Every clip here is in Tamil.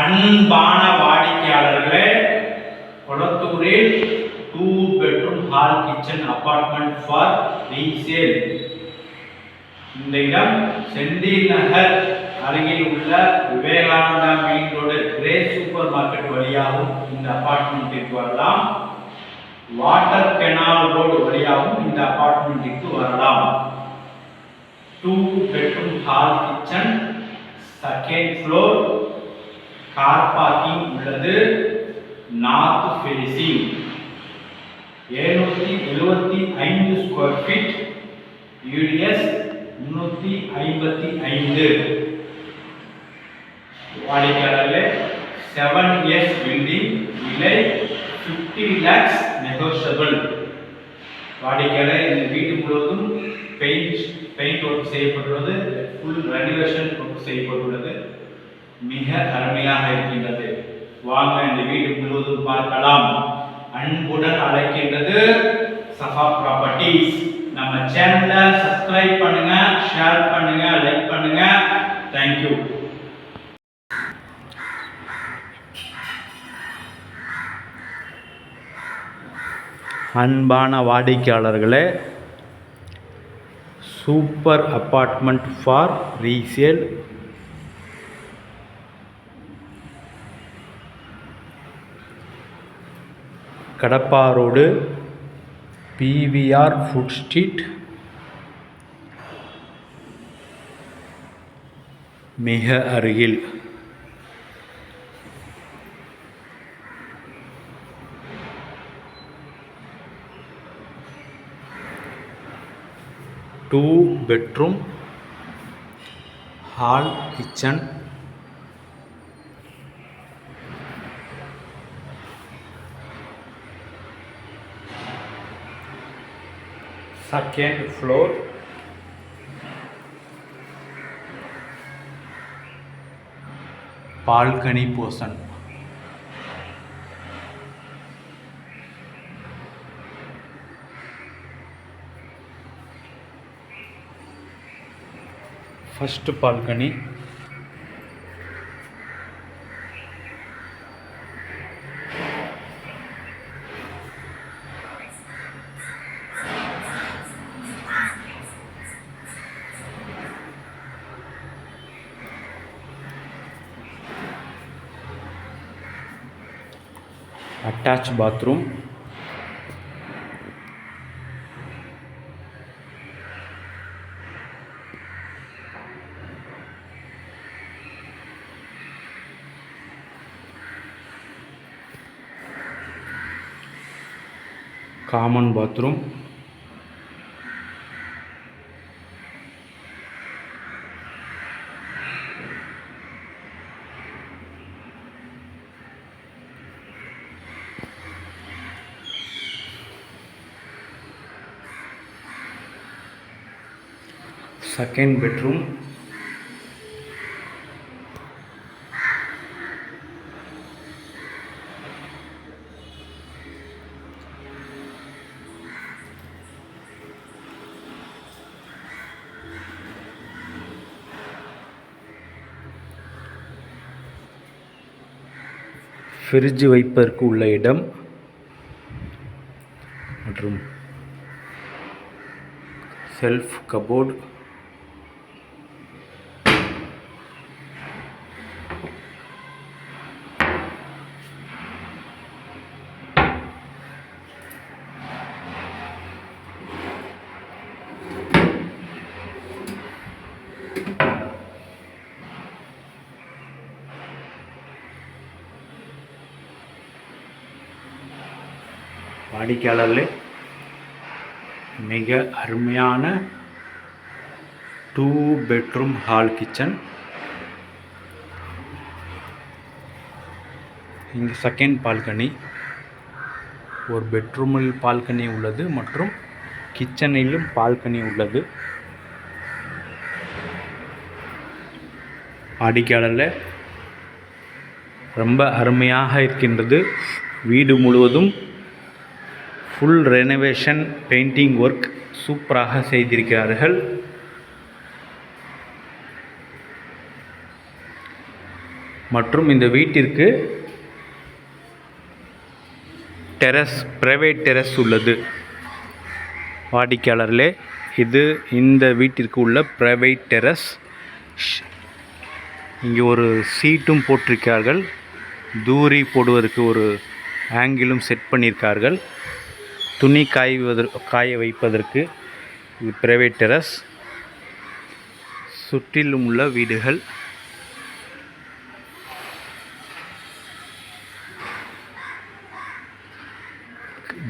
அன்பான வாடிக்கையாளர்களே கொளத்தூரில் two bedroom hall kitchen apartment for resale இந்த இடம் செந்தில் நகர் அருகில் உள்ள Vivekananda main road grey super market வழியாகவும் இந்த அபார்ட்மெண்ட்டிற்கு வரலாம் வாட்டர் கெனால் ரோடு வழியாகவும் இந்த அபார்ட்மெண்ட்டிற்கு வரலாம் two bedroom hall kitchen second floor car parking உள்ளது நார்த் ஃபேசிங் எழுநூற்றி எழுபத்தி ஐந்து ஸ்கொயர் ஃபீட் யூடிஎஸ் முந்நூற்றி ஐம்பத்தி ஐந்து வாடிக்கையாளர்களே செவன் இயர்ஸ் பில்டிங் விலை ஃபிஃப்டி லேக்ஸ் நெகோஷியபிள் வாடிக்கையாளர் இந்த வீடு முழுவதும் பெயிண்ட் பெயிண்ட் ஒர்க் செய்யப்பட்டுள்ளது ஃபுல் ரெனிவேஷன் ஒர்க் செய்யப்பட்டுள்ளது மிக அருமையாக இருக்கின்றது வாங்க இந்த வீடு முழுவதும் பார்க்கலாம் அன்புடன் அழைக்கின்றது சஃபா ப்ராப்பர்ட்டிஸ் நம்ம சேனலை சப்ஸ்கிரைப் பண்ணுங்க ஷேர் பண்ணுங்க லைக் பண்ணுங்க தேங்க்யூ அன்பான வாடிக்கையாளர்களே super apartment for resale Kadappa road PVR food street மிக அருகில் 2-bedroom hall kitchen, second floor, balcony portion. First balcony attach bathroom common bathroom second bedroom fridge வைப்பதற்கு உள்ள இடம் மற்றும் செல்ஃப் கபோர்டு வாடிக்கையாளர்கள் மிக அருமையான டூ பெட்ரூம் ஹால் கிச்சன் இங்கே செகண்ட் பால்கனி ஒரு பெட்ரூமில் பால்கனி உள்ளது மற்றும் கிச்சனிலும் பால்கனி உள்ளது வாடிக்கையாளரில் ரொம்ப அருமையாக இருக்கின்றது வீடு முழுவதும் ஃபுல் ரெனோவேஷன் பெயிண்டிங் ஒர்க் சூப்பராக செய்திருக்கிறார்கள் மற்றும் இந்த வீட்டிற்கு டெரஸ் பிரைவேட் டெரஸ் உள்ளது வாடிக்கையாளர்களே இது இந்த வீட்டிற்கு உள்ள பிரைவேட் டெரஸ் இங்கே ஒரு சீட்டும் போட்டிருக்கார்கள் தூரி போடுவதற்கு ஒரு ஆங்கிளும் செட் பண்ணியிருக்கார்கள் துணி காய்வதற்கு காய வைப்பதற்கு இது பிரைவேட் டெரஸ் சுற்றிலும் உள்ள வீடுகள்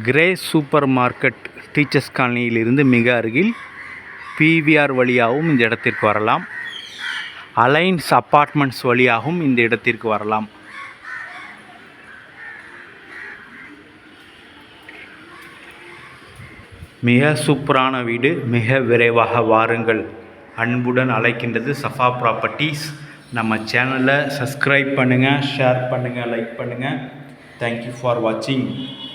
கிரே சூப்பர் மார்க்கெட் டீச்சர்ஸ் காலனியிலிருந்து மிக அருகில் பிவிஆர் வழியாகவும் இந்த இடத்திற்கு வரலாம் அலைன்ஸ் அப்பார்ட்மெண்ட்ஸ் வழியாகவும் இந்த இடத்திற்கு வரலாம் மிக சூப்பரான வீடு மிக விரைவாக வாருங்கள் அன்புடன் அழைக்கின்றது சஃபா ப்ராப்பர்ட்டிஸ் நம்ம சேனலை சப்ஸ்கிரைப் பண்ணுங்கள் ஷேர் பண்ணுங்கள் லைக் பண்ணுங்கள் தேங்க்யூ ஃபார் வாட்சிங்